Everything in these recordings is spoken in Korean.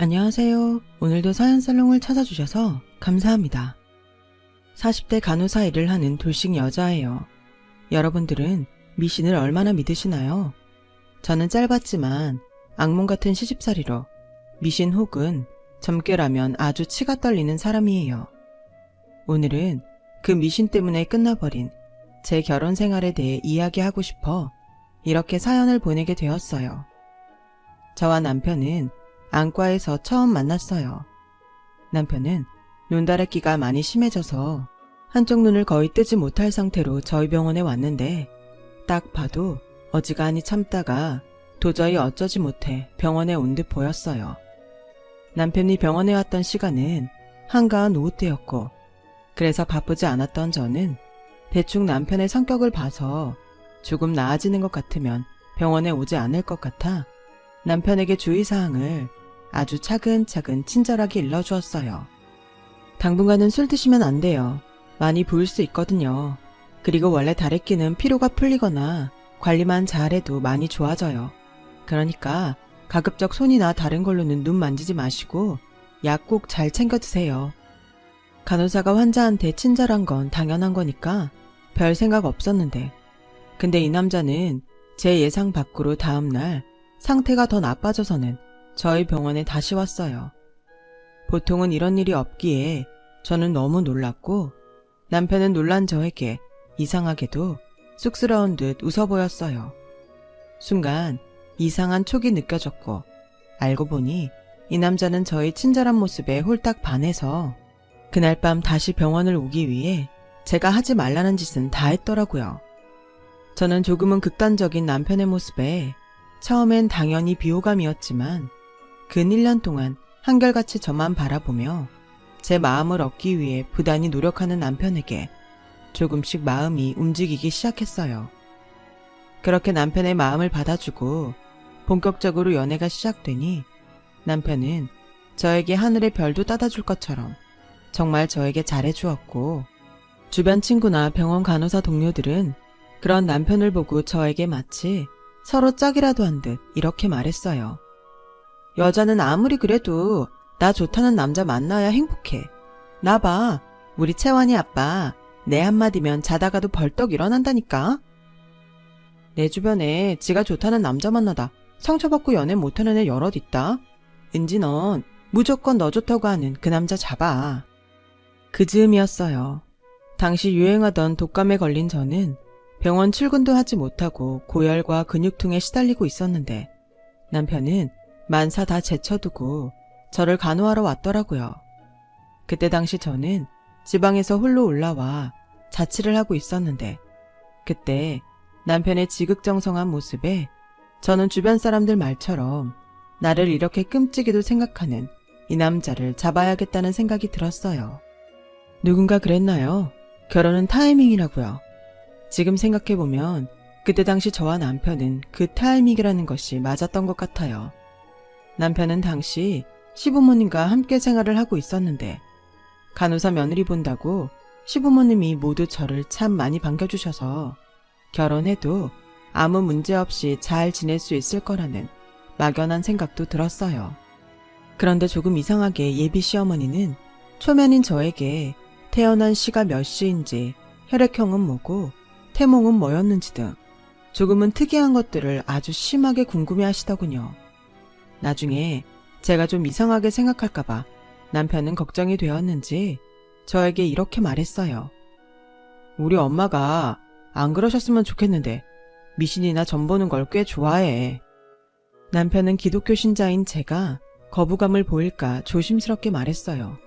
안녕하세요. 오늘도 사연살롱을 찾아주셔서 감사합니다. 40대 간호사 일을 하는 돌싱 여자예요. 여러분들은 미신을 얼마나 믿으시나요? 저는 짧았지만 악몽 같은 시집살이로 미신 혹은 점괘라면 아주 치가 떨리는 사람이에요. 오늘은 그 미신 때문에 끝나버린 제 결혼 생활에 대해 이야기하고 싶어 이렇게 사연을 보내게 되었어요. 저와 남편은 안과에서 처음 만났어요. 남편은 눈다래끼가 많이 심해져서 한쪽 눈을 거의 뜨지 못할 상태로 저희 병원에 왔는데 딱 봐도 어지간히 참다가 도저히 어쩌지 못해 병원에 온 듯 보였어요. 남편이 병원에 왔던 시간은 한가한 오후 때였고 그래서 바쁘지 않았던 저는 대충 남편의 성격을 봐서 조금 나아지는 것 같으면 병원에 오지 않을 것 같아 남편에게 주의사항을 아주 차근차근 친절하게 일러주었어요. 당분간은 술 드시면 안 돼요. 많이 부을 수 있거든요. 그리고 원래 다래끼는 피로가 풀리거나 관리만 잘해도 많이 좋아져요. 그러니까 가급적 손이나 다른 걸로는 눈 만지지 마시고 약 꼭 잘 챙겨 드세요. 간호사가 환자한테 친절한 건 당연한 거니까 별 생각 없었는데 근데 이 남자는 제 예상 밖으로 다음날 상태가 더 나빠져서는 저희 병원에 다시 왔어요. 보통은 이런 일이 없기에 저는 너무 놀랐고 남편은 놀란 저에게 이상하게도 쑥스러운 듯 웃어 보였어요. 순간 이상한 촉이 느껴졌고 알고 보니 이 남자는 저의 친절한 모습에 홀딱 반해서 그날 밤 다시 병원을 오기 위해 제가 하지 말라는 짓은 다 했더라고요. 저는 조금은 극단적인 남편의 모습에 처음엔 당연히 비호감이었지만 근 1년 동안 한결같이 저만 바라보며 제 마음을 얻기 위해 부단히 노력하는 남편에게 조금씩 마음이 움직이기 시작했어요. 그렇게 남편의 마음을 받아주고 본격적으로 연애가 시작되니 남편은 저에게 하늘의 별도 따다 줄 것처럼 정말 저에게 잘해주었고 주변 친구나 병원 간호사 동료들은 그런 남편을 보고 저에게 마치 서로 짝이라도 한 듯 이렇게 말했어요. 여자는 아무리 그래도 나 좋다는 남자 만나야 행복해. 나 봐. 우리 채원이 아빠 내 한마디면 자다가도 벌떡 일어난다니까. 내 주변에 지가 좋다는 남자 만나다 상처받고 연애 못하는 애 여럿 있다. 은지 넌 무조건 너 좋다고 하는 그 남자 잡아. 그 즈음이었어요. 당시 유행하던 독감에 걸린 저는 병원 출근도 하지 못하고 고열과 근육통에 시달리고 있었는데 남편은 만사 다 제쳐두고 저를 간호하러 왔더라고요. 그때 당시 저는 지방에서 홀로 올라와 자취를 하고 있었는데 그때 남편의 지극정성한 모습에 저는 주변 사람들 말처럼 나를 이렇게 끔찍이도 생각하는 이 남자를 잡아야겠다는 생각이 들었어요. 누군가 그랬나요? 결혼은 타이밍이라고요. 지금 생각해보면 그때 당시 저와 남편은 그 타이밍이라는 것이 맞았던 것 같아요. 남편은 당시 시부모님과 함께 생활을 하고 있었는데 간호사 며느리 본다고 시부모님이 모두 저를 참 많이 반겨주셔서 결혼해도 아무 문제 없이 잘 지낼 수 있을 거라는 막연한 생각도 들었어요. 그런데 조금 이상하게 예비 시어머니는 초면인 저에게 태어난 시가 몇 시인지 혈액형은 뭐고 태몽은 뭐였는지 등 조금은 특이한 것들을 아주 심하게 궁금해 하시더군요. 나중에 제가 좀 이상하게 생각할까봐 남편은 걱정이 되었는지 저에게 이렇게 말했어요. 우리 엄마가 안 그러셨으면 좋겠는데 미신이나 점 보는 걸 꽤 좋아해. 남편은 기독교 신자인 제가 거부감을 보일까 조심스럽게 말했어요.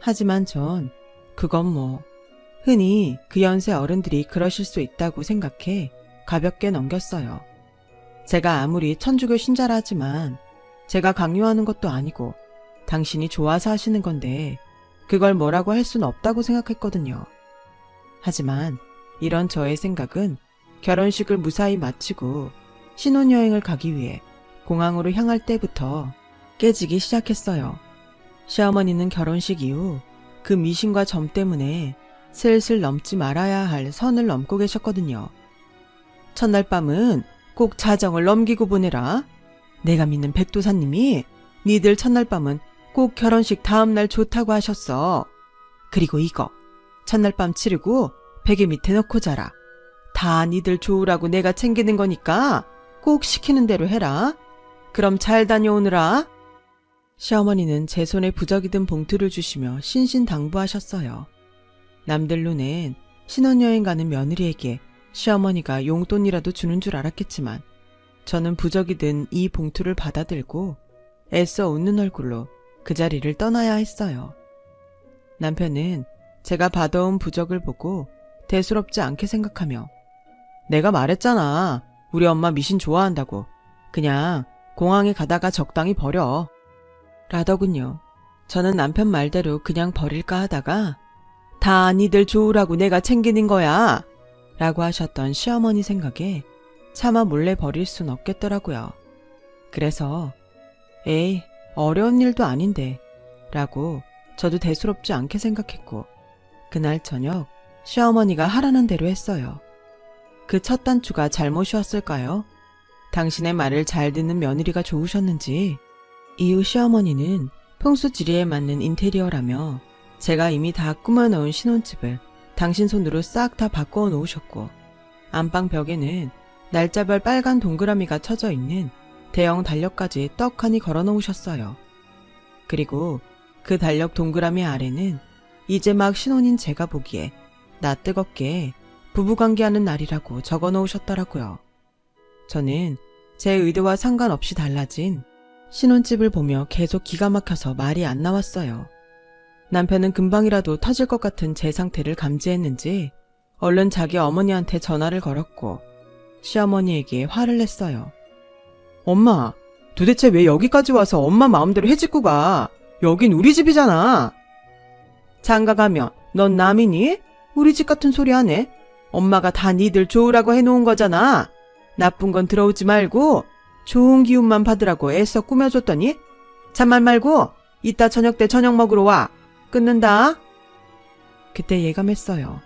하지만 전 그건 뭐 흔히 그 연세 어른들이 그러실 수 있다고 생각해 가볍게 넘겼어요. 제가 아무리 천주교 신자라 하지만 제가 강요하는 것도 아니고 당신이 좋아서 하시는 건데 그걸 뭐라고 할 수는 없다고 생각했거든요. 하지만 이런 저의 생각은 결혼식을 무사히 마치고 신혼여행을 가기 위해 공항으로 향할 때부터 깨지기 시작했어요. 시어머니는 결혼식 이후 그 미신과 점 때문에 슬슬 넘지 말아야 할 선을 넘고 계셨거든요. 첫날 밤은 꼭 자정을 넘기고 보내라. 내가 믿는 백도사님이 니들 첫날 밤은 꼭 결혼식 다음날 좋다고 하셨어. 그리고 이거 첫날 밤 치르고 베개 밑에 넣고 자라. 다 니들 좋으라고 내가 챙기는 거니까 꼭 시키는 대로 해라. 그럼 잘 다녀오느라. 시어머니는 제 손에 부적이 든 봉투를 주시며 신신당부하셨어요. 남들 눈엔 신혼여행 가는 며느리에게 시어머니가 용돈이라도 주는 줄 알았겠지만 저는 부적이 든 이 봉투를 받아들고 애써 웃는 얼굴로 그 자리를 떠나야 했어요. 남편은 제가 받아온 부적을 보고 대수롭지 않게 생각하며 내가 말했잖아. 우리 엄마 미신 좋아한다고. 그냥 공항에 가다가 적당히 버려. 라더군요. 저는 남편 말대로 그냥 버릴까 하다가 다 니들 좋으라고 내가 챙기는 거야. 라고 하셨던 시어머니 생각에 차마 몰래 버릴 순 없겠더라고요. 그래서 에이 어려운 일도 아닌데 라고 저도 대수롭지 않게 생각했고 그날 저녁 시어머니가 하라는 대로 했어요. 그 첫 단추가 잘못이었을까요? 당신의 말을 잘 듣는 며느리가 좋으셨는지 이후 시어머니는 평소 지리에 맞는 인테리어라며 제가 이미 다 꾸며놓은 신혼집을 당신 손으로 싹 다 바꿔 놓으셨고 안방 벽에는 날짜별 빨간 동그라미가 쳐져 있는 대형 달력까지 떡하니 걸어 놓으셨어요. 그리고 그 달력 동그라미 아래는 이제 막 신혼인 제가 보기에 나 뜨겁게 부부관계하는 날이라고 적어 놓으셨더라고요. 저는 제 의도와 상관없이 달라진 신혼집을 보며 계속 기가 막혀서 말이 안 나왔어요. 남편은 금방이라도 터질 것 같은 제 상태를 감지했는지 얼른 자기 어머니한테 전화를 걸었고 시어머니에게 화를 냈어요. 엄마, 도대체 왜 여기까지 와서 엄마 마음대로 해짓고 가? 여긴 우리 집이잖아. 장가 가면 넌 남이니? 우리 집 같은 소리 하네. 엄마가 다 니들 좋으라고 해놓은 거잖아. 나쁜 건 들어오지 말고 좋은 기운만 받으라고 애써 꾸며줬더니 잔말 말고 이따 저녁 때 저녁 먹으러 와. 끊는다. 그때 예감했어요.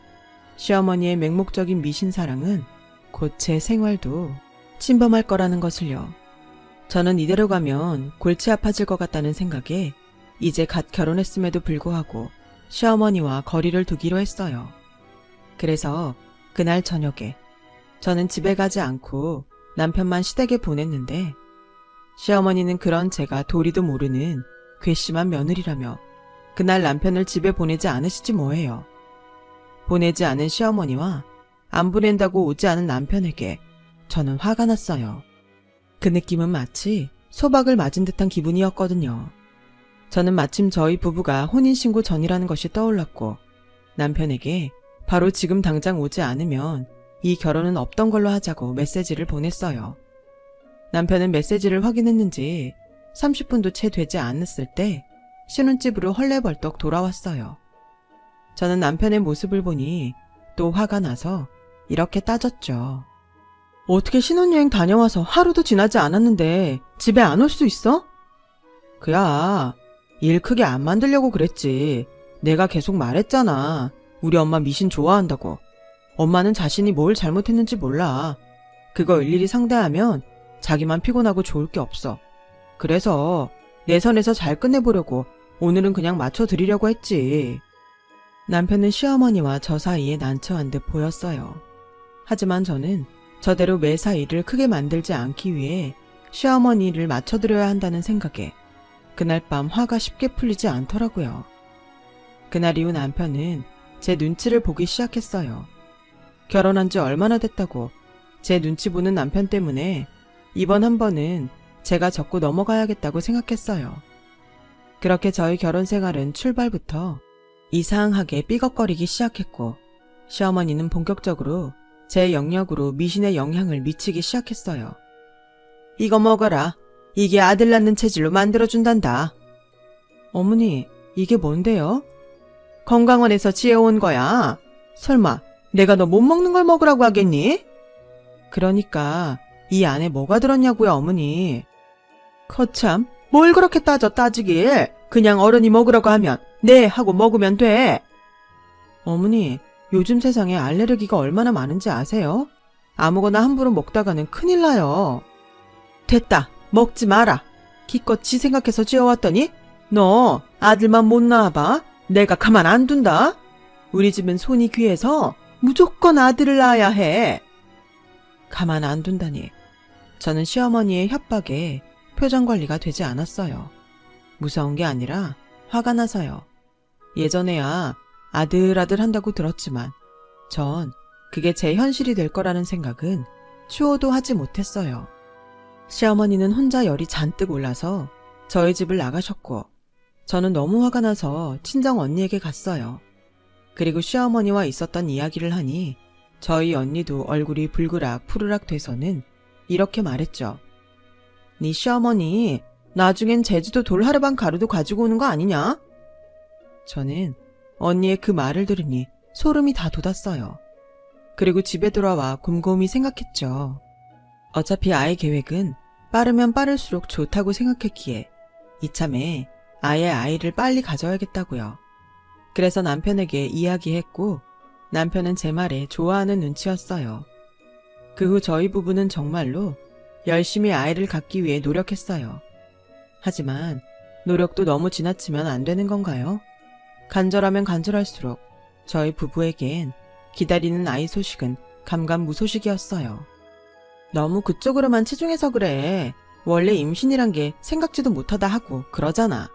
시어머니의 맹목적인 미신 사랑은 곧 제 생활도 침범할 거라는 것을요. 저는 이대로 가면 골치 아파질 것 같다는 생각에 이제 갓 결혼했음에도 불구하고 시어머니와 거리를 두기로 했어요. 그래서 그날 저녁에 저는 집에 가지 않고 남편만 시댁에 보냈는데 시어머니는 그런 제가 도리도 모르는 괘씸한 며느리라며 그날 남편을 집에 보내지 않으시지 뭐예요. 보내지 않은 시어머니와 안 보낸다고 오지 않은 남편에게 저는 화가 났어요. 그 느낌은 마치 소박을 맞은 듯한 기분이었거든요. 저는 마침 저희 부부가 혼인신고 전이라는 것이 떠올랐고 남편에게 바로 지금 당장 오지 않으면 이 결혼은 없던 걸로 하자고 메시지를 보냈어요. 남편은 메시지를 확인했는지 30분도 채 되지 않았을 때 신혼집으로 헐레벌떡 돌아왔어요. 저는 남편의 모습을 보니 또 화가 나서 이렇게 따졌죠. 어떻게 신혼여행 다녀와서 하루도 지나지 않았는데 집에 안 올 수 있어? 그야, 일 크게 안 만들려고 그랬지. 내가 계속 말했잖아. 우리 엄마 미신 좋아한다고. 엄마는 자신이 뭘 잘못했는지 몰라. 그거 일일이 상대하면 자기만 피곤하고 좋을 게 없어. 그래서 내 선에서 잘 끝내보려고 오늘은 그냥 맞춰드리려고 했지. 남편은 시어머니와 저 사이에 난처한 듯 보였어요. 하지만 저는 저대로 매사 일을 크게 만들지 않기 위해 시어머니를 맞춰드려야 한다는 생각에 그날 밤 화가 쉽게 풀리지 않더라고요. 그날 이후 남편은 제 눈치를 보기 시작했어요. 결혼한 지 얼마나 됐다고 제 눈치 보는 남편 때문에 이번 한 번은 제가 접고 넘어가야겠다고 생각했어요. 그렇게 저희 결혼 생활은 출발부터 이상하게 삐걱거리기 시작했고 시어머니는 본격적으로 제 영역으로 미신의 영향을 미치기 시작했어요. 이거 먹어라. 이게 아들 낳는 체질로 만들어준단다. 어머니, 이게 뭔데요? 건강원에서 지어온 거야. 설마 내가 너 못 먹는 걸 먹으라고 하겠니? 그러니까 이 안에 뭐가 들었냐고요, 어머니. 거참, 뭘 그렇게 따져 따지길. 그냥 어른이 먹으라고 하면 네 하고 먹으면 돼. 어머니, 요즘 세상에 알레르기가 얼마나 많은지 아세요? 아무거나 함부로 먹다가는 큰일 나요. 됐다. 먹지 마라. 기껏 지 생각해서 지어왔더니 너 아들만 못 낳아봐. 내가 가만 안 둔다. 우리 집은 손이 귀해서 무조건 아들을 낳아야 해. 가만 안 둔다니. 저는 시어머니의 협박에 표정 관리가 되지 않았어요. 무서운 게 아니라 화가 나서요. 예전에야 아들 아들 한다고 들었지만 전 그게 제 현실이 될 거라는 생각은 추호도 하지 못했어요. 시어머니는 혼자 열이 잔뜩 올라서 저희 집을 나가셨고 저는 너무 화가 나서 친정 언니에게 갔어요. 그리고 시어머니와 있었던 이야기를 하니 저희 언니도 얼굴이 불그락 푸르락 돼서는 이렇게 말했죠. 네 시어머니 나중엔 제주도 돌하르방 가루도 가지고 오는 거 아니냐? 저는 언니의 그 말을 들으니 소름이 다 돋았어요. 그리고 집에 돌아와 곰곰이 생각했죠. 어차피 아이 계획은 빠르면 빠를수록 좋다고 생각했기에 이참에 아예 아이를 빨리 가져야겠다고요. 그래서 남편에게 이야기했고 남편은 제 말에 좋아하는 눈치였어요. 그 후 저희 부부는 정말로 열심히 아이를 갖기 위해 노력했어요. 하지만 노력도 너무 지나치면 안 되는 건가요? 간절하면 간절할수록 저희 부부에겐 기다리는 아이 소식은 감감무소식이었어요. 너무 그쪽으로만 치중해서 그래. 원래 임신이란 게 생각지도 못하다 하고 그러잖아.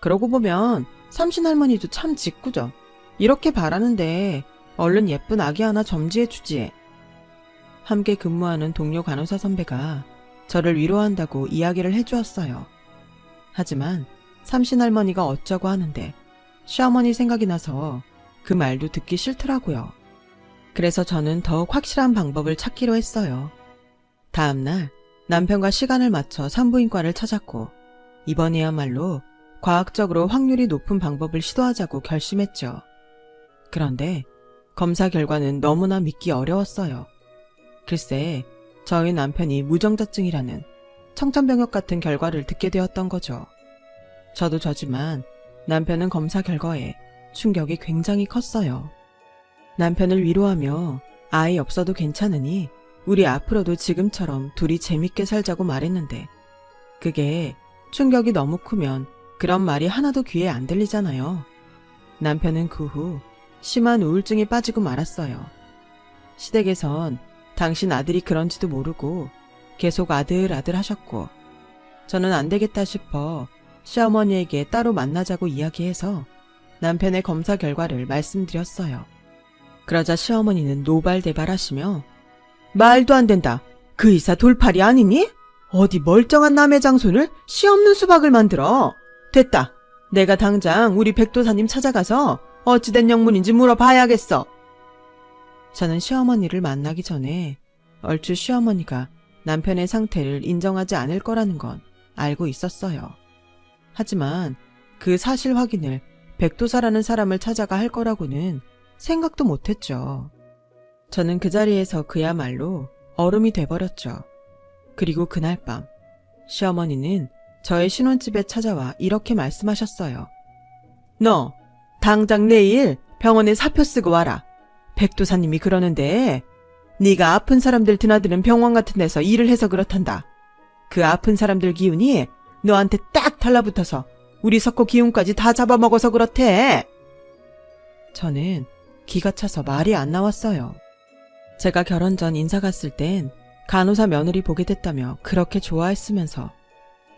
그러고 보면 삼신 할머니도 참 짓궂어. 이렇게 바라는데 얼른 예쁜 아기 하나 점지해 주지. 함께 근무하는 동료 간호사 선배가 저를 위로한다고 이야기를 해주었어요. 하지만 삼신 할머니가 어쩌고 하는데 시어머니 생각이 나서 그 말도 듣기 싫더라고요. 그래서 저는 더욱 확실한 방법을 찾기로 했어요. 다음날 남편과 시간을 맞춰 산부인과를 찾았고 이번에야말로 과학적으로 확률이 높은 방법을 시도하자고 결심했죠. 그런데 검사 결과는 너무나 믿기 어려웠어요. 글쎄, 저희 남편이 무정자증이라는 청천벽력 같은 결과를 듣게 되었던 거죠. 저도 저지만 남편은 검사 결과에 충격이 굉장히 컸어요. 남편을 위로하며 아이 없어도 괜찮으니 우리 앞으로도 지금처럼 둘이 재밌게 살자고 말했는데 그게 충격이 너무 크면 그런 말이 하나도 귀에 안 들리잖아요. 남편은 그 후 심한 우울증에 빠지고 말았어요. 시댁에선 당신 아들이 그런지도 모르고 계속 아들 아들 하셨고 저는 안 되겠다 싶어 시어머니에게 따로 만나자고 이야기해서 남편의 검사 결과를 말씀드렸어요. 그러자 시어머니는 노발대발하시며 말도 안 된다. 그 의사 돌팔이 아니니? 어디 멀쩡한 남의 장손을 씨 없는 수박을 만들어. 됐다. 내가 당장 우리 백도사님 찾아가서 어찌된 영문인지 물어봐야겠어. 저는 시어머니를 만나기 전에 얼추 시어머니가 남편의 상태를 인정하지 않을 거라는 건 알고 있었어요. 하지만 그 사실 확인을 백도사라는 사람을 찾아가 할 거라고는 생각도 못했죠. 저는 그 자리에서 그야말로 얼음이 돼버렸죠. 그리고 그날 밤, 시어머니는 저의 신혼집에 찾아와 이렇게 말씀하셨어요. 너, 당장 내일 병원에 사표 쓰고 와라. 백도사님이 그러는데, 네가 아픈 사람들 드나드는 병원 같은 데서 일을 해서 그렇단다. 그 아픈 사람들 기운이 너한테 딱 달라붙어서 우리 석고 기운까지 다 잡아먹어서 그렇대. 저는 기가 차서 말이 안 나왔어요. 제가 결혼 전 인사 갔을 땐 간호사 며느리 보게 됐다며 그렇게 좋아했으면서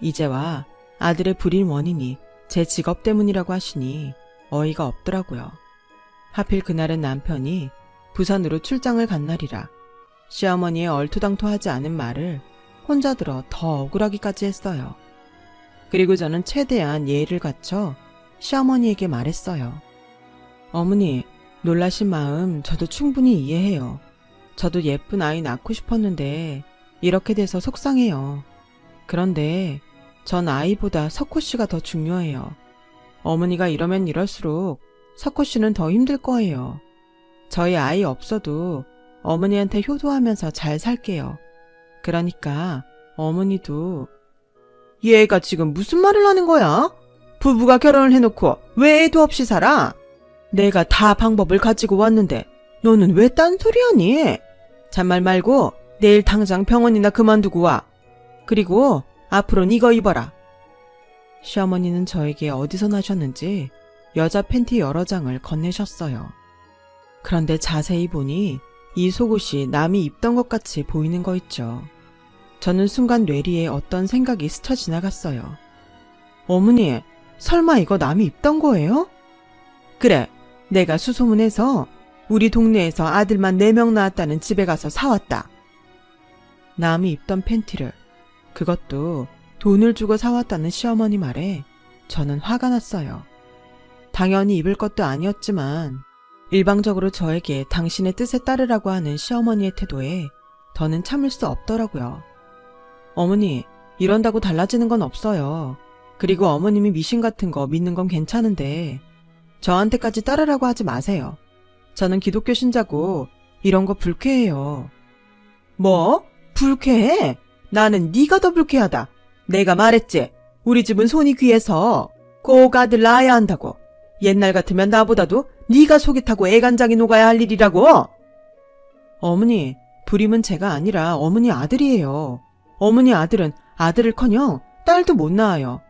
이제와 아들의 불임 원인이 제 직업 때문이라고 하시니 어이가 없더라고요. 하필 그날은 남편이 부산으로 출장을 간 날이라 시어머니의 얼토당토하지 않은 말을 혼자 들어 더 억울하기까지 했어요. 그리고 저는 최대한 예의를 갖춰 시어머니에게 말했어요. 어머니, 놀라신 마음 저도 충분히 이해해요. 저도 예쁜 아이 낳고 싶었는데 이렇게 돼서 속상해요. 그런데 전 아이보다 석호 씨가 더 중요해요. 어머니가 이러면 이럴수록 석호 씨는 더 힘들 거예요. 저희 아이 없어도 어머니한테 효도하면서 잘 살게요. 그러니까 어머니도 얘가 지금 무슨 말을 하는 거야? 부부가 결혼을 해놓고 왜 애도 없이 살아? 내가 다 방법을 가지고 왔는데 너는 왜 딴소리하니? 잔말 말고 내일 당장 병원이나 그만두고 와. 그리고 앞으로는 이거 입어라. 시어머니는 저에게 어디서 나셨는지 여자 팬티 여러 장을 건네셨어요. 그런데 자세히 보니 이 속옷이 남이 입던 것 같이 보이는 거 있죠. 저는 순간 뇌리에 어떤 생각이 스쳐 지나갔어요. 어머니, 설마 이거 남이 입던 거예요? 그래, 내가 수소문해서 우리 동네에서 아들만 4명 낳았다는 집에 가서 사왔다. 남이 입던 팬티를, 그것도 돈을 주고 사왔다는 시어머니 말에 저는 화가 났어요. 당연히 입을 것도 아니었지만 일방적으로 저에게 당신의 뜻에 따르라고 하는 시어머니의 태도에 더는 참을 수 없더라고요. 어머니, 이런다고 달라지는 건 없어요. 그리고 어머님이 미신 같은 거 믿는 건 괜찮은데 저한테까지 따르라고 하지 마세요. 저는 기독교 신자고 이런 거 불쾌해요. 뭐? 불쾌해? 나는 네가 더 불쾌하다. 내가 말했지. 우리 집은 손이 귀해서 꼭 아들 낳아야 한다고. 옛날 같으면 나보다도 네가 속이 타고 애간장이 녹아야 할 일이라고. 어머니, 불임은 제가 아니라 어머니 아들이에요. 어머니 아들은 아들을커녕 딸도 못 낳아요.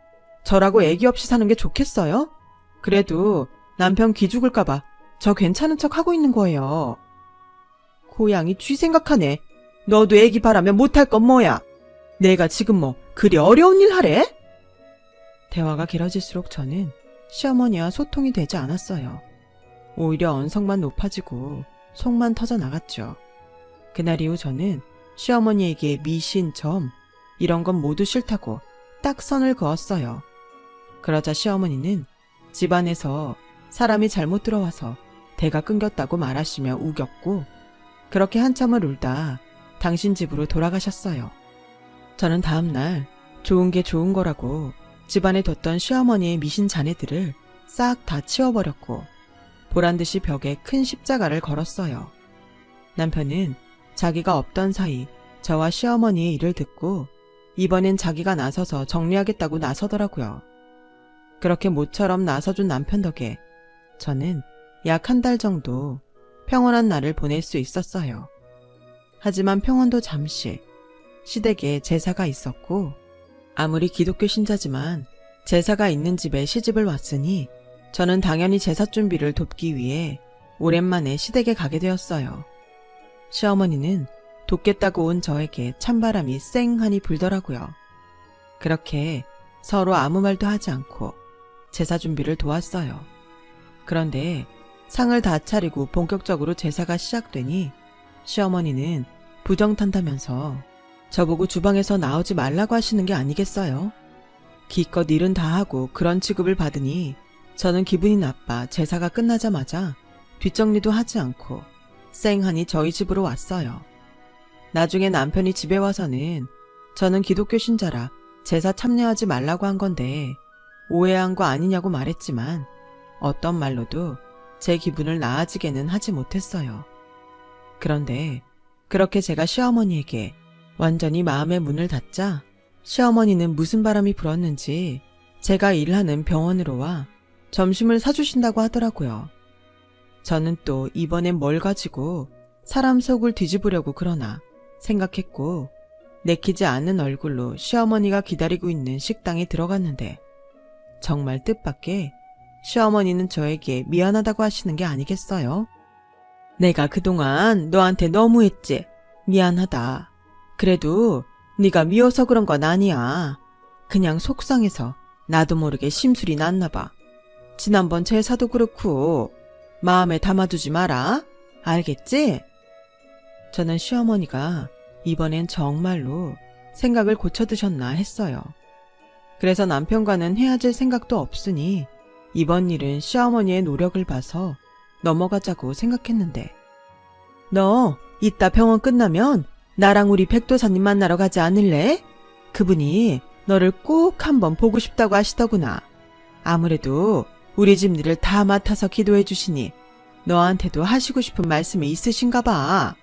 저라고 애기 없이 사는 게 좋겠어요? 그래도 남편 기죽을까봐 저 괜찮은 척 하고 있는 거예요. 고양이 쥐 생각하네. 너도 애기 바라면 못할 건 뭐야? 내가 지금 뭐 그리 어려운 일 하래? 대화가 길어질수록 저는 시어머니와 소통이 되지 않았어요. 오히려 언성만 높아지고 속만 터져 나갔죠. 그날 이후 저는 시어머니에게 미신, 점, 이런 건 모두 싫다고 딱 선을 그었어요. 그러자 시어머니는 집안에서 사람이 잘못 들어와서 대가 끊겼다고 말하시며 우겼고, 그렇게 한참을 울다 당신 집으로 돌아가셨어요. 저는 다음날 좋은 게 좋은 거라고 집안에 뒀던 시어머니의 미신 잔해들을 싹 다 치워버렸고, 보란 듯이 벽에 큰 십자가를 걸었어요. 남편은 자기가 없던 사이 저와 시어머니의 일을 듣고 이번엔 자기가 나서서 정리하겠다고 나서더라고요. 그렇게 모처럼 나서준 남편 덕에 저는 약 한 달 정도 평온한 날을 보낼 수 있었어요. 하지만 평온도 잠시 시댁에 제사가 있었고 아무리 기독교 신자지만 제사가 있는 집에 시집을 왔으니 저는 당연히 제사 준비를 돕기 위해 오랜만에 시댁에 가게 되었어요. 시어머니는 돕겠다고 온 저에게 찬바람이 쌩하니 불더라고요. 그렇게 서로 아무 말도 하지 않고 제사 준비를 도왔어요. 그런데 상을 다 차리고 본격적으로 제사가 시작되니 시어머니는 부정탄다면서 저보고 주방에서 나오지 말라고 하시는 게 아니겠어요? 기껏 일은 다 하고 그런 취급을 받으니 저는 기분이 나빠 제사가 끝나자마자 뒷정리도 하지 않고 쌩하니 저희 집으로 왔어요. 나중에 남편이 집에 와서는 저는 기독교 신자라 제사 참여하지 말라고 한 건데 오해한 거 아니냐고 말했지만 어떤 말로도 제 기분을 나아지게는 하지 못했어요. 그런데 그렇게 제가 시어머니에게 완전히 마음의 문을 닫자 시어머니는 무슨 바람이 불었는지 제가 일하는 병원으로 와 점심을 사주신다고 하더라고요. 저는 또 이번엔 뭘 가지고 사람 속을 뒤집으려고 그러나 생각했고 내키지 않는 얼굴로 시어머니가 기다리고 있는 식당에 들어갔는데 정말 뜻밖의 시어머니는 저에게 미안하다고 하시는 게 아니겠어요? 내가 그동안 너한테 너무했지. 미안하다. 그래도 네가 미워서 그런 건 아니야. 그냥 속상해서 나도 모르게 심술이 났나 봐. 지난번 제사도 그렇고 마음에 담아두지 마라. 알겠지? 저는 시어머니가 이번엔 정말로 생각을 고쳐드셨나 했어요. 그래서 남편과는 헤어질 생각도 없으니 이번 일은 시어머니의 노력을 봐서 넘어가자고 생각했는데 너 이따 병원 끝나면 나랑 우리 백도사님 만나러 가지 않을래? 그분이 너를 꼭 한번 보고 싶다고 하시더구나. 아무래도 우리 집 일을 다 맡아서 기도해 주시니 너한테도 하시고 싶은 말씀이 있으신가 봐.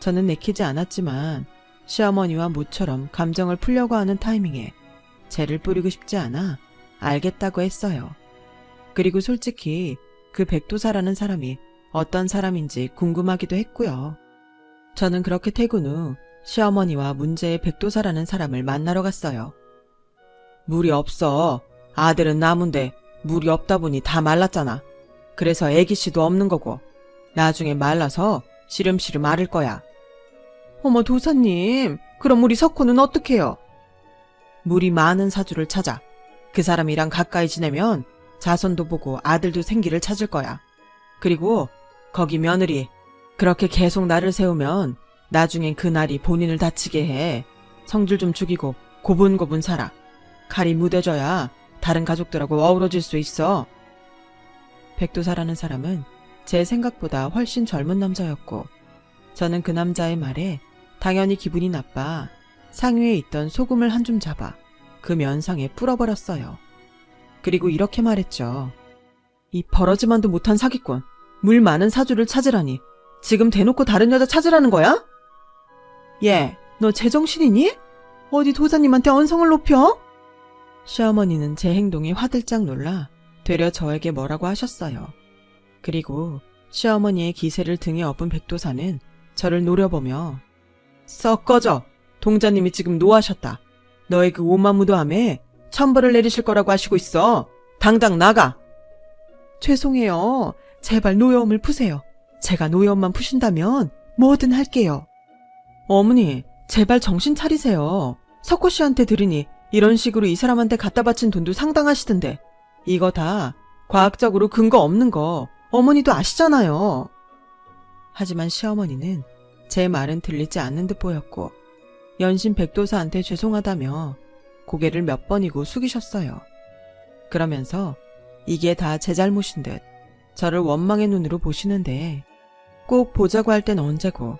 저는 내키지 않았지만 시어머니와 모처럼 감정을 풀려고 하는 타이밍에 죄를 뿌리고 싶지 않아 알겠다고 했어요. 그리고 솔직히 그 백도사라는 사람이 어떤 사람인지 궁금하기도 했고요. 저는 그렇게 퇴근 후 시어머니와 문제의 백도사라는 사람을 만나러 갔어요. 물이 없어. 아들은 나무인데 물이 없다 보니 다 말랐잖아. 그래서 애기씨도 없는 거고. 나중에 말라서 시름시름 앓을 거야. 어머 도사님, 그럼 우리 석호는 어떡해요? 물이 많은 사주를 찾아. 그 사람이랑 가까이 지내면 자손도 보고 아들도 생기를 찾을 거야. 그리고 거기 며느리 그렇게 계속 나를 세우면 나중엔 그 날이 본인을 다치게 해. 성질 좀 죽이고 고분고분 살아. 칼이 무뎌져야 다른 가족들하고 어우러질 수 있어. 백도사라는 사람은 제 생각보다 훨씬 젊은 남자였고 저는 그 남자의 말에 당연히 기분이 나빠 상위에 있던 소금을 한 줌 잡아 그 면상에 뿌려버렸어요. 그리고 이렇게 말했죠. 이 버러지만도 못한 사기꾼, 물 많은 사주를 찾으라니 지금 대놓고 다른 여자 찾으라는 거야? 얘, 너 제정신이니? 어디 도사님한테 언성을 높여? 시어머니는 제 행동에 화들짝 놀라 되려 저에게 뭐라고 하셨어요. 그리고 시어머니의 기세를 등에 업은 백도사는 저를 노려보며 썩 꺼져. 동자님이 지금 노하셨다. 너의 그 오마무도함에 천벌을 내리실 거라고 하시고 있어. 당장 나가. 죄송해요. 제발 노여움을 푸세요. 제가 노여움만 푸신다면 뭐든 할게요. 어머니, 제발 정신 차리세요. 석호 씨한테 들으니 이런 식으로 이 사람한테 갖다 바친 돈도 상당하시던데. 이거 다 과학적으로 근거 없는 거 어머니도 아시잖아요. 하지만 시어머니는 제 말은 들리지 않는 듯 보였고 연신 백도사한테 죄송하다며 고개를 몇 번이고 숙이셨어요. 그러면서 이게 다 제 잘못인 듯 저를 원망의 눈으로 보시는데 꼭 보자고 할 땐 언제고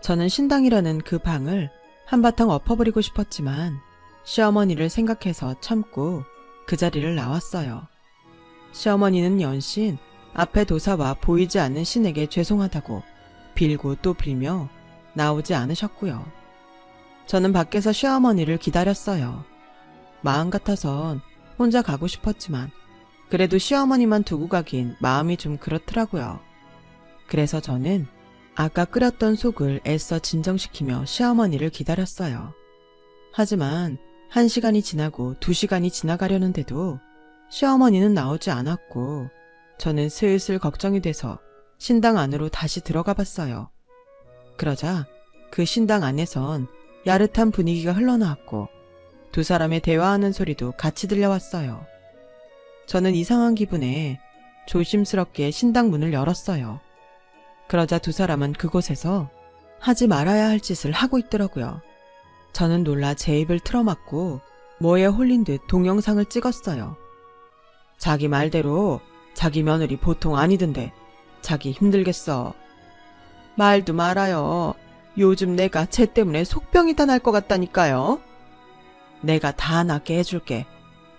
저는 신당이라는 그 방을 한바탕 엎어버리고 싶었지만 시어머니를 생각해서 참고 그 자리를 나왔어요. 시어머니는 연신 앞에 도사와 보이지 않는 신에게 죄송하다고 빌고 또 빌며 나오지 않으셨고요. 저는 밖에서 시어머니를 기다렸어요. 마음 같아선 혼자 가고 싶었지만 그래도 시어머니만 두고 가긴 마음이 좀 그렇더라고요. 그래서 저는 아까 끓였던 속을 애써 진정시키며 시어머니를 기다렸어요. 하지만 한 시간이 지나고 두 시간이 지나가려는데도 시어머니는 나오지 않았고 저는 슬슬 걱정이 돼서 신당 안으로 다시 들어가 봤어요. 그러자 그 신당 안에선 야릇한 분위기가 흘러나왔고 두 사람의 대화하는 소리도 같이 들려왔어요. 저는 이상한 기분에 조심스럽게 신당 문을 열었어요. 그러자 두 사람은 그곳에서 하지 말아야 할 짓을 하고 있더라고요. 저는 놀라 제 입을 틀어막고 뭐에 홀린 듯 동영상을 찍었어요. 자기 말대로 자기 며느리 보통 아니던데 자기 힘들겠어. 말도 말아요. 요즘 내가 쟤 때문에 속병이 다 날 것 같다니까요. 내가 다 낫게 해줄게.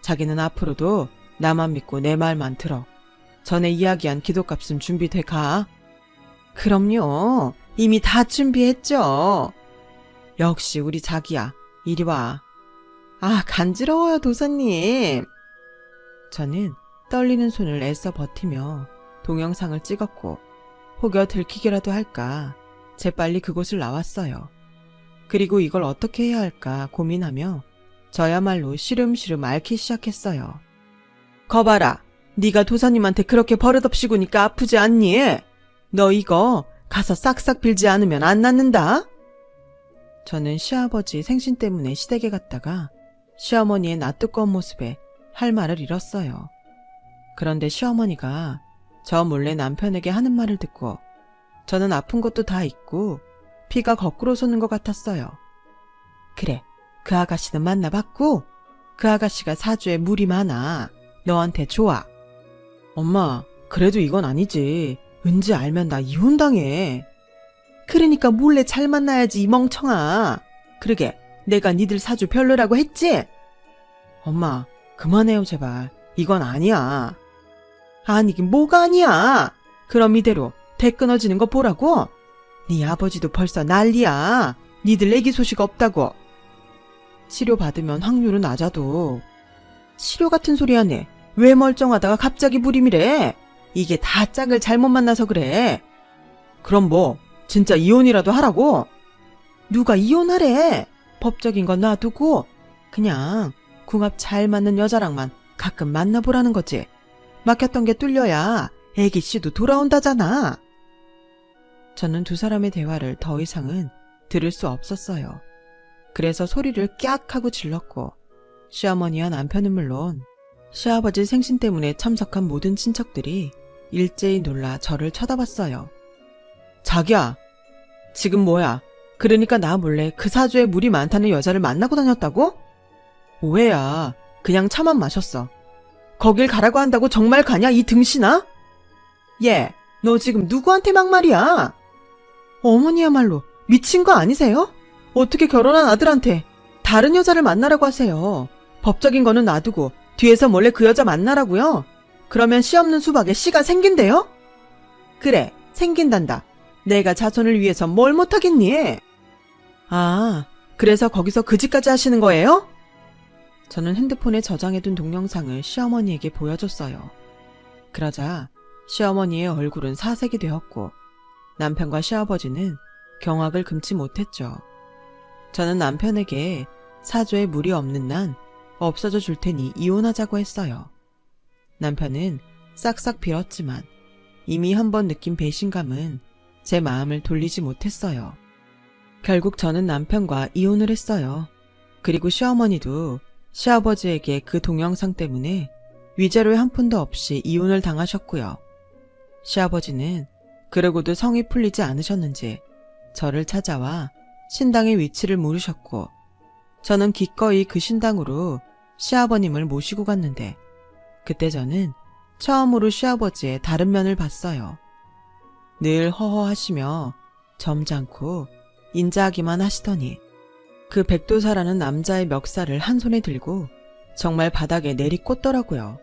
자기는 앞으로도 나만 믿고 내 말만 들어. 전에 이야기한 기도값은 준비돼 가. 그럼요. 이미 다 준비했죠. 역시 우리 자기야. 이리 와. 아, 간지러워요, 도사님. 저는 떨리는 손을 애써 버티며 동영상을 찍었고 혹여 들키기라도 할까 재빨리 그곳을 나왔어요. 그리고 이걸 어떻게 해야 할까 고민하며 저야말로 시름시름 앓기 시작했어요. 거봐라, 네가 도사님한테 그렇게 버릇없이 구니까 아프지 않니? 너 이거 가서 싹싹 빌지 않으면 안 낫는다. 저는 시아버지 생신 때문에 시댁에 갔다가 시어머니의 낯뜨거운 모습에 할 말을 잃었어요. 그런데 시어머니가 저 몰래 남편에게 하는 말을 듣고 저는 아픈 것도 다 잊고 피가 거꾸로 솟는 것 같았어요. 그래, 그 아가씨는 만나봤고 그 아가씨가 사주에 물이 많아. 너한테 좋아. 엄마, 그래도 이건 아니지. 왠지 알면 나 이혼당해. 그러니까 몰래 잘 만나야지 이 멍청아. 그러게, 내가 니들 사주 별로라고 했지? 엄마, 그만해요 제발. 이건 아니야. 아니긴 뭐가 아니야. 그럼 이대로 대 끊어지는 거 보라고. 네 아버지도 벌써 난리야. 니들 애기 소식 없다고. 치료받으면 확률은 낮아도. 치료 같은 소리 하네. 왜 멀쩡하다가 갑자기 불임이래? 이게 다 짝을 잘못 만나서 그래. 그럼 뭐, 진짜 이혼이라도 하라고? 누가 이혼하래? 법적인 건 놔두고, 그냥 궁합 잘 맞는 여자랑만 가끔 만나보라는 거지. 막혔던 게 뚫려야 애기 씨도 돌아온다잖아. 저는 두 사람의 대화를 더 이상은 들을 수 없었어요. 그래서 소리를 깍 하고 질렀고, 시어머니와 남편은 물론, 시아버지 생신 때문에 참석한 모든 친척들이 일제히 놀라 저를 쳐다봤어요. 자기야, 지금 뭐야? 그러니까 나 몰래 그 사주에 물이 많다는 여자를 만나고 다녔다고? 오해야. 그냥 차만 마셨어. 거길 가라고 한다고 정말 가냐, 이 등신아? 얘, 너 지금 누구한테 막말이야? 어머니야말로 미친 거 아니세요? 어떻게 결혼한 아들한테 다른 여자를 만나라고 하세요? 법적인 거는 놔두고 뒤에서 몰래 그 여자 만나라고요? 그러면 씨 없는 수박에 씨가 생긴대요? 그래, 생긴단다. 내가 자손을 위해서 뭘 못하겠니? 아, 그래서 거기서 그 짓까지 하시는 거예요? 저는 핸드폰에 저장해둔 동영상을 시어머니에게 보여줬어요. 그러자 시어머니의 얼굴은 사색이 되었고 남편과 시아버지는 경악을 금치 못했죠. 저는 남편에게 사조에 물이 없는 난 없어져 줄 테니 이혼하자고 했어요. 남편은 싹싹 빌었지만 이미 한 번 느낀 배신감은 제 마음을 돌리지 못했어요. 결국 저는 남편과 이혼을 했어요. 그리고 시어머니도 시아버지에게 그 동영상 때문에 위자료의 한 푼도 없이 이혼을 당하셨고요. 시아버지는 그러고도 성이 풀리지 않으셨는지 저를 찾아와 신당의 위치를 물으셨고 저는 기꺼이 그 신당으로 시아버님을 모시고 갔는데 그때 저는 처음으로 시아버지의 다른 면을 봤어요. 늘 허허하시며 점잖고 인자하기만 하시더니 그 백도사라는 남자의 멱살을 한 손에 들고 정말 바닥에 내리꽂더라고요.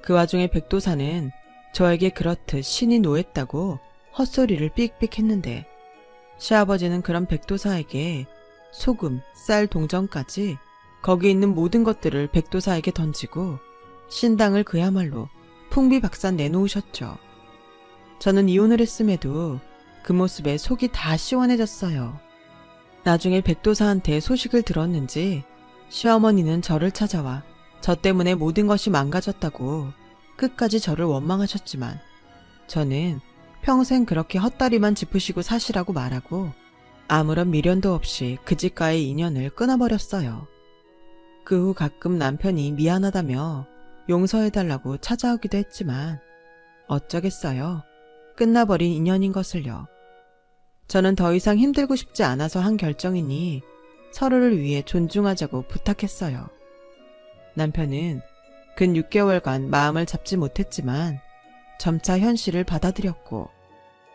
그 와중에 백도사는 저에게 그렇듯 신이 노했다고 헛소리를 삑삑 했는데 시아버지는 그런 백도사에게 소금, 쌀 동전까지 거기 있는 모든 것들을 백도사에게 던지고 신당을 그야말로 풍비박산 내놓으셨죠. 저는 이혼을 했음에도 그 모습에 속이 다 시원해졌어요. 나중에 백도사한테 소식을 들었는지 시어머니는 저를 찾아와 저 때문에 모든 것이 망가졌다고 끝까지 저를 원망하셨지만 저는 평생 그렇게 헛다리만 짚으시고 사시라고 말하고 아무런 미련도 없이 그 집과의 인연을 끊어버렸어요. 그 후 가끔 남편이 미안하다며 용서해달라고 찾아오기도 했지만 어쩌겠어요. 끝나버린 인연인 것을요. 저는 더 이상 힘들고 싶지 않아서 한 결정이니 서로를 위해 존중하자고 부탁했어요. 남편은 근 6개월간 마음을 잡지 못했지만 점차 현실을 받아들였고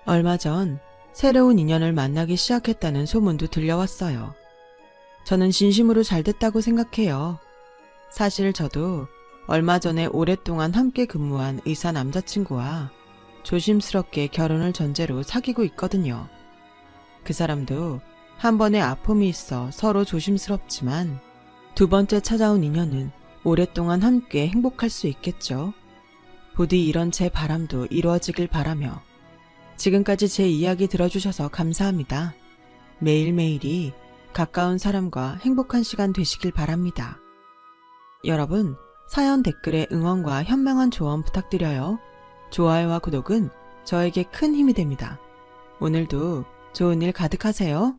얼마 전 새로운 인연을 만나기 시작했다는 소문도 들려왔어요. 저는 진심으로 잘 됐다고 생각해요. 사실 저도 얼마 전에 오랫동안 함께 근무한 의사 남자친구와 조심스럽게 결혼을 전제로 사귀고 있거든요. 그 사람도 한 번의 아픔이 있어 서로 조심스럽지만 두 번째 찾아온 인연은 오랫동안 함께 행복할 수 있겠죠. 부디 이런 제 바람도 이루어지길 바라며 지금까지 제 이야기 들어주셔서 감사합니다. 매일매일이 가까운 사람과 행복한 시간 되시길 바랍니다. 여러분, 사연 댓글에 응원과 현명한 조언 부탁드려요. 좋아요와 구독은 저에게 큰 힘이 됩니다. 오늘도 좋은 일 가득하세요.